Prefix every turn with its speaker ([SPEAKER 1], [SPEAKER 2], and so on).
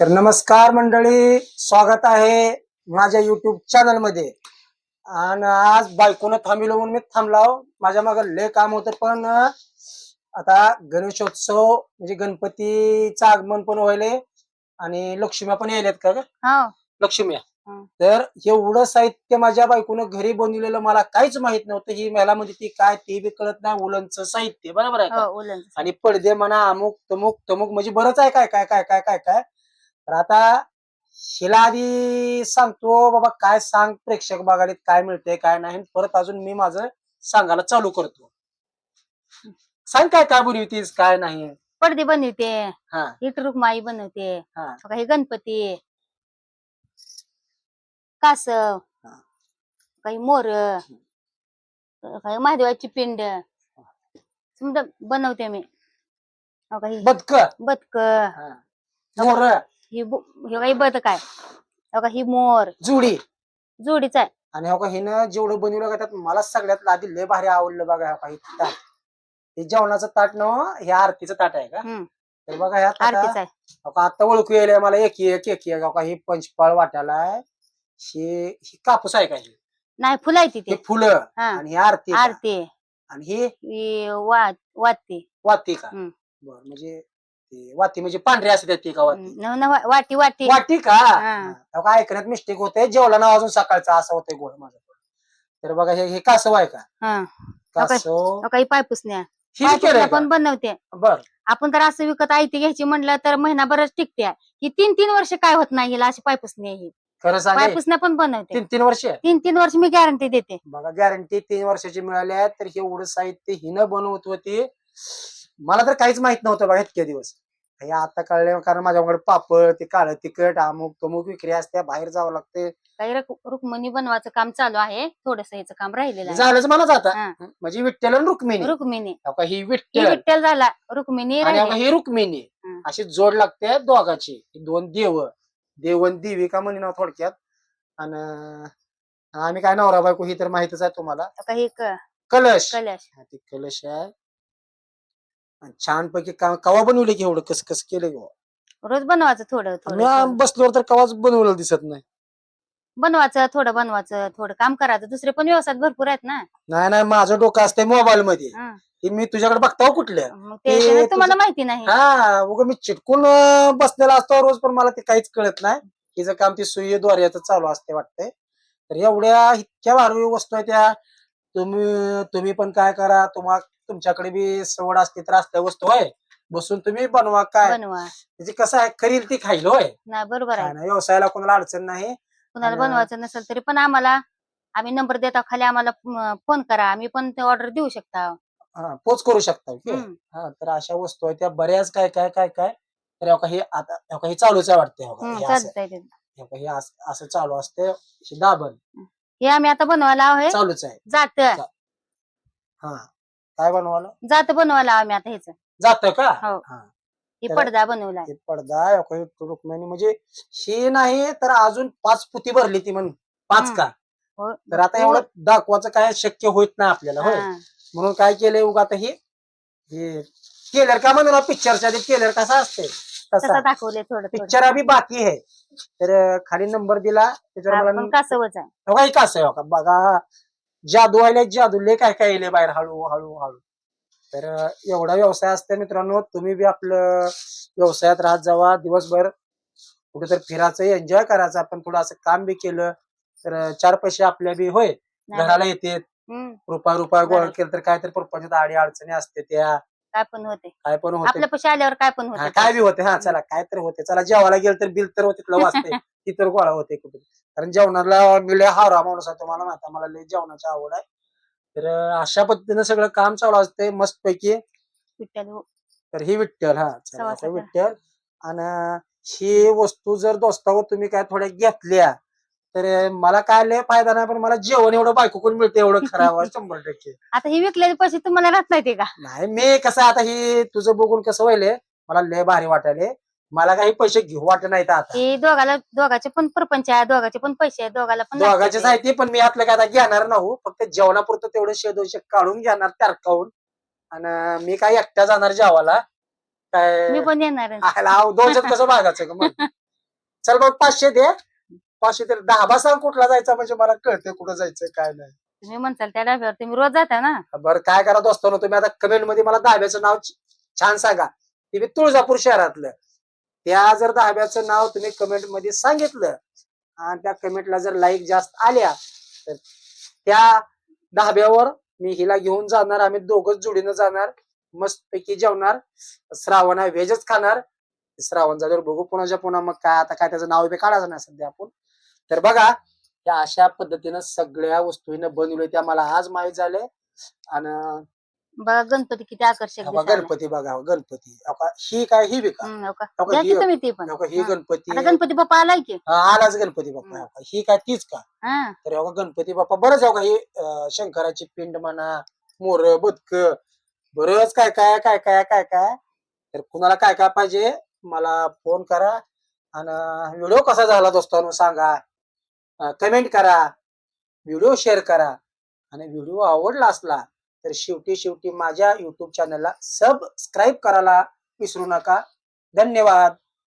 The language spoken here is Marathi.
[SPEAKER 1] तर नमस्कार मंडळी स्वागत आहे माझ्या युट्यूब चॅनलमध्ये. आणि आज बायकोनं थांबिलो म्हणून मी थांबलाव माझ्या माग लय काम होतं पण आता गणेशोत्सव म्हणजे गणपतीचं आगमन पण व्हायले आणि लक्ष्म्या पण यायल्यात का ग?
[SPEAKER 2] हो.
[SPEAKER 1] लक्ष्म्या.
[SPEAKER 2] हं.
[SPEAKER 1] तर एवढं साहित्य माझ्या बायकोनं घरी बनवलेलं मला काहीच माहीत नव्हतं. ही मला म्हणजे ती काय ते बी कळत नाही. उलनचं साहित्य बरोबर आहे का?
[SPEAKER 2] हो उलन
[SPEAKER 1] आणि पडदे म्हणा अमुक तमुक तमुक म्हणजे बरंच आहे काय काय काय काय काय काय? तर आता हिला आधी सांगतो बाबा काय सांग प्रेक्षक बघायला काय मिळतंय काय नाही. परत अजून मी माझं सांगायला चालू करतो. सांग काय काय बनवतीस काय नाही.
[SPEAKER 2] पडदे बनवते
[SPEAKER 1] हा.
[SPEAKER 2] हिट रुक्माई बनवते
[SPEAKER 1] हा
[SPEAKER 2] बघा हे. गणपती. कासव.
[SPEAKER 1] हा.
[SPEAKER 2] काही मोर. काही महादेवाची पिंड. समजा बनवते मी. हो का ही
[SPEAKER 1] बदक.
[SPEAKER 2] बदक
[SPEAKER 1] मोर.
[SPEAKER 2] ही बु- हे काही बदक आहे. हो का ही मोर.
[SPEAKER 1] जुडी.
[SPEAKER 2] जोडीच आहे.
[SPEAKER 1] आणि हो का हिनं जेवढं बनवलं का त्यात मला सगळ्यात आधी लय भारी आवडलं बघा हो का हे ताट. हे जेवणाचं ताट न हे आरतीचं ताट आहे का?
[SPEAKER 2] हम्म.
[SPEAKER 1] तर बघा ह्या
[SPEAKER 2] आरतीच
[SPEAKER 1] ताटात
[SPEAKER 2] आहे
[SPEAKER 1] का आता ओळखू यायला मला एक एक एक एक का ही पंचपाळ वाटायला आहे. ही ही कापूस आहे का ही?
[SPEAKER 2] नाही फुलं आहे
[SPEAKER 1] हे
[SPEAKER 2] तिथे
[SPEAKER 1] फुलं.
[SPEAKER 2] हा.
[SPEAKER 1] आणि ही आरती का?
[SPEAKER 2] आरती
[SPEAKER 1] आणि ही?
[SPEAKER 2] ही वा वाती.
[SPEAKER 1] वाती का?
[SPEAKER 2] हम्म.
[SPEAKER 1] बर म्हणजे वाती म्हणजे पांढरी असते ती का वाती?
[SPEAKER 2] न- न- वा- वाटी वाटी
[SPEAKER 1] वाटी का?
[SPEAKER 2] हा.
[SPEAKER 1] हा. अहो का ऐकण्यात मिस्टेक होते जेवला ना अजून सकाळचा असं होतंय गोड माझं. तर बघा हे हे कासव आहे का?
[SPEAKER 2] हा.
[SPEAKER 1] कासव.
[SPEAKER 2] काही पायपुसण्या.
[SPEAKER 1] ही केलंय
[SPEAKER 2] पायपुसण्या
[SPEAKER 1] का?
[SPEAKER 2] पण बनवते.
[SPEAKER 1] बर.
[SPEAKER 2] आपण तर असं विकत आयती घ्यायची म्हणलं तर महिनाभरच टिकते ही तीन तीन वर्ष काय होत नाही हिला अशी पायपुसणी आहे ही.
[SPEAKER 1] खरं सांग
[SPEAKER 2] पायपुसण्या पण बनवते.
[SPEAKER 1] तीन तीन वर्ष?
[SPEAKER 2] तीन तीन वर्ष मी गॅरंटी देते.
[SPEAKER 1] बघा गॅरंटी तीन वर्षाची मिळाली आहे तर हे एवढं साहित्य हिनं बनवत होती. मला तर काहीच माहीत नव्हतं बघा इतके दिवस. हे आता कळले कारण माझ्याकडे पापड ते काळं तिखट अमुक तमुक विक्री असते बाहेर जावं लागते
[SPEAKER 2] काही रुक- रुक्मिणी बनवायचं काम चालू आहे. थोडस याचं काम राहिलेलं आहे.
[SPEAKER 1] झालंच मला जाता.
[SPEAKER 2] हा.
[SPEAKER 1] म्हणजे विठ्ठल आणि रुक्मिणी.
[SPEAKER 2] रुक्मिणी.
[SPEAKER 1] अहो का ही
[SPEAKER 2] ही
[SPEAKER 1] विठ्ठल.
[SPEAKER 2] विठ्ठल झाला रुक्मिणी
[SPEAKER 1] आणि अहो का
[SPEAKER 2] राहिली.
[SPEAKER 1] ही रुक्मिणी. अशी जोड लागते दोघाची. ही दोन देव. देवन देवी का म्हणे ना थोडक्यात. आणि आम्ही काय नवरा बायको ही तर माहितच आहे तुम्हाला.
[SPEAKER 2] काही क-
[SPEAKER 1] कलश.
[SPEAKER 2] कलश.
[SPEAKER 1] हा, ते कलश आहे. छानपैकी का- कवा बनवले की एवढं? कस कस केलं की बुवा?
[SPEAKER 2] रोज बनवायचं थोडं.
[SPEAKER 1] बसल्यावर तर कवाच बनवलं दिसत नाही.
[SPEAKER 2] बनवायचं थोडं बनवायचं थोडं काम करायचं. दुसरे पण व्यवसाय भरपूर आहेत ना.
[SPEAKER 1] नाही नाही माझं डोकं असतंय मोबाईल मध्ये
[SPEAKER 2] हं.
[SPEAKER 1] हे मी तुझ्याकडे बघता हो कुठल्या?
[SPEAKER 2] मग ते
[SPEAKER 1] ते
[SPEAKER 2] ते तुम्हाला
[SPEAKER 1] तुझं-
[SPEAKER 2] माहिती नाही.
[SPEAKER 1] हा उग मी चिटकून अं, बसलेला असतो रोज पण मला ते काहीच कळत नाही. तिचं काम ती सुई द्वाऱ्याचं चालू असते वाटतंय. तर एवढ्या इतक्या भारी वस्तू आहेत त्या. तुम्ही तुम्ही पण काय करा तुम्हा तुमच्याकडे बी सवड असते तर असल्या वस्तू आहे बसून तुम्ही बनवा काय?
[SPEAKER 2] बनवा.
[SPEAKER 1] म्हणजे कसं आहे करील ती खाईल होय?
[SPEAKER 2] नाही बरोबर आहे.
[SPEAKER 1] नाही व्यवसायाला कोणाला अडचण नाही.
[SPEAKER 2] कुणाला
[SPEAKER 1] आणि-
[SPEAKER 2] बनवायचं नसेल तरी पण आम्हाला आम्ही नंबर देता खाली आम्हाला फोन करा. आम्ही पण ते ऑर्डर देऊ शकता.
[SPEAKER 1] हा, पोच करू शकता ओके?
[SPEAKER 2] हम्म.
[SPEAKER 1] हा तर अशा वस्तू आहेत त्या बऱ्याच काय काय काय काय? तर हो का हे आता हो का हे चालूच आहे वाटते
[SPEAKER 2] हम्म,
[SPEAKER 1] असं.
[SPEAKER 2] चालतंय ते.
[SPEAKER 1] का असं असं चालू असते. हे दाबन
[SPEAKER 2] हे आम्ही आता बनवायला आहे
[SPEAKER 1] चालूच आहे.
[SPEAKER 2] जात
[SPEAKER 1] हा. काय बनवायला?
[SPEAKER 2] जात बनवायला आम्ही आता ह्याच.
[SPEAKER 1] जात का?
[SPEAKER 2] हो.
[SPEAKER 1] हा.
[SPEAKER 2] हे
[SPEAKER 1] तर-
[SPEAKER 2] पडदा बनवलाय.
[SPEAKER 1] हे पडदा रुक्मिणी. म्हणजे हे नाही तर अजून पाच पुती भरली ती म्हण पाच
[SPEAKER 2] हम्म.
[SPEAKER 1] का?
[SPEAKER 2] हो.
[SPEAKER 1] तर आता एवढं दाखवायचं काय शक्य होत नाही आपल्याला होय?
[SPEAKER 2] हा.
[SPEAKER 1] म्हणून काय केलंय उगा आता हे? हे केलर का म्हणून पिक्चरच्या आधी केलर कसा असते
[SPEAKER 2] तसं.
[SPEAKER 1] तसा
[SPEAKER 2] दाखवले थोडं थोडं
[SPEAKER 1] पिक्चर अभि बाकी आहे. तर अं, खाली नंबर दिला. त्याच्यावर मला
[SPEAKER 2] पण कासवच आहे.
[SPEAKER 1] हो का, हे कसं आहे हो का? बघा. जादू आले जादू. लय काय काय येले बाहेर. हळू हळू हळू. तर एवढा व्यवसाय असते मित्रांनो. तुम्ही बी आपलं व्यवसायात राहत जावा. दिवसभर कुठेतरी फिरायचं एन्जॉय करायचं. आपण थोडं असं काम बी केलं तर चार पैसे आपल्या बी होय. घराला येते रुपया रुपया गोळा. केलं तर काय तर प्रपंचात आडी अडचणी असते त्या.
[SPEAKER 2] काय पण होते.
[SPEAKER 1] काय पण होते.
[SPEAKER 2] आपल्या पैसे आल्यावर काय पण
[SPEAKER 1] हा,
[SPEAKER 2] होते
[SPEAKER 1] काय बी होते. हा चला काय तर होते. चला जेवायला गेलं तर बिल तर तिथलं वाचते ती तर गोळा होते कुठे. कारण जेवणाला मी लय हारा माणूस आहे तुम्हाला माहिती आहे, मला लय जेवणाची आवड आहे. तर अं, अशा पद्धतीने सगळं काम चालू असते मस्त पैकी
[SPEAKER 2] विठ्ठल हो.
[SPEAKER 1] तर ही विठ्ठल हा चला आता. विठ्ठल. आणि ही वस्तू जर दोस्तावर तुम्ही काय थोड्या घेतल्या तर मला काय लय फायदा नाही पण मला जेवण एवढं बायकोकडून मिळते एवढं खरं आहे, शंभर टक्के.
[SPEAKER 2] आता ही विकलेले पैसे तुम्हाला राहत नाही का?
[SPEAKER 1] नाही मी कसं आता ही तुझं बघून कसं व्हायले मला लय भारी वाटायले मला काही पैसे घेऊ वाटत नाहीत आता.
[SPEAKER 2] हे दोघाला दोघाचे पण प्रपंच आहे दोघाचे पण पैसे आहे दोघाला पण लागतात
[SPEAKER 1] दोघांचेच
[SPEAKER 2] ते.
[SPEAKER 1] आहे ते पण मी आपलं काय आता घेणार नाही फक्त जेवणापुरतं तेवढे शे दोनशे काढून घेणार टारकावून आणि मी काय एकटा जाणार जेवायला?
[SPEAKER 2] मी
[SPEAKER 1] काय
[SPEAKER 2] पण येणार आहे.
[SPEAKER 1] आला, अहो, दोनशेत कसं भागायचं ग मग? चल मग पाचशे दे. पाचशे दे दहा सांग कुठला जायचा म्हणजे मला कळते कुठं जायचं काय नाही.
[SPEAKER 2] तुम्ही म्हणसाल त्या डाब्यावर तुम्ही रोज जाता ना?
[SPEAKER 1] बरं काय करा दोस्तानो तुम्ही? आता कमेंटमध्ये मला दहाव्याचं नाव छ- छान सांगा. ते बी तुळजापूर शहरातलं. त्या जर दहाव्याचं नाव तुम्ही कमेंटमध्ये सांगितलं आणि त्या कमेंटला जर लाईक जास्त आल्या तर त्या दहाव्यावर मी हिला घेऊन जाणार. आम्ही दोघच जोडीनं जाणार. मस्तपैकी जेवणार. श्रावण आहे व्हेजच खाणार. श्रावण झाल्यावर बघू पुन्हा पुन्हा मग काय आता काय त्याचं नाव बी काढायचं नाही सध्या आपण. तर बघा या अशा पद्धतीनं सगळ्या वस्तू हिनं बनवल्या त्या मला आज माहीत झाले आणि
[SPEAKER 2] बघा गणपती किती आकर्षक
[SPEAKER 1] हा बघा
[SPEAKER 2] दिसायला.
[SPEAKER 1] गणपती बघा गणपती. हो ही काय ही बी का?
[SPEAKER 2] हम्म, हो का?
[SPEAKER 1] हो का,
[SPEAKER 2] द्या
[SPEAKER 1] ही
[SPEAKER 2] की तुम्ही ती पण.
[SPEAKER 1] हो का, ही
[SPEAKER 2] हा.
[SPEAKER 1] गणपती.
[SPEAKER 2] आता गणपती बाप्पा आलाय की?
[SPEAKER 1] हा, आलाच गणपती बाप्पा हो ही काय तीच का?
[SPEAKER 2] हा.
[SPEAKER 1] तर हो का गणपती बाप्पा बरंच हो का ही अं, शंकराची पिंड म्हणा मोर बदक बरंच काय काय काय काय काय काय. तर कुणाला काय काय पाहिजे मला फोन करा. आणि व्हिडिओ कसा झाला दोस्तांनो सांगा. कमेंट करा व्हिडिओ शेअर करा. आणि व्हिडिओ आवडला असला तर शेवटी शेवटी माझ्या यूट्यूब चॅनलला सबस्क्राईब करायला विसरू नका. धन्यवाद.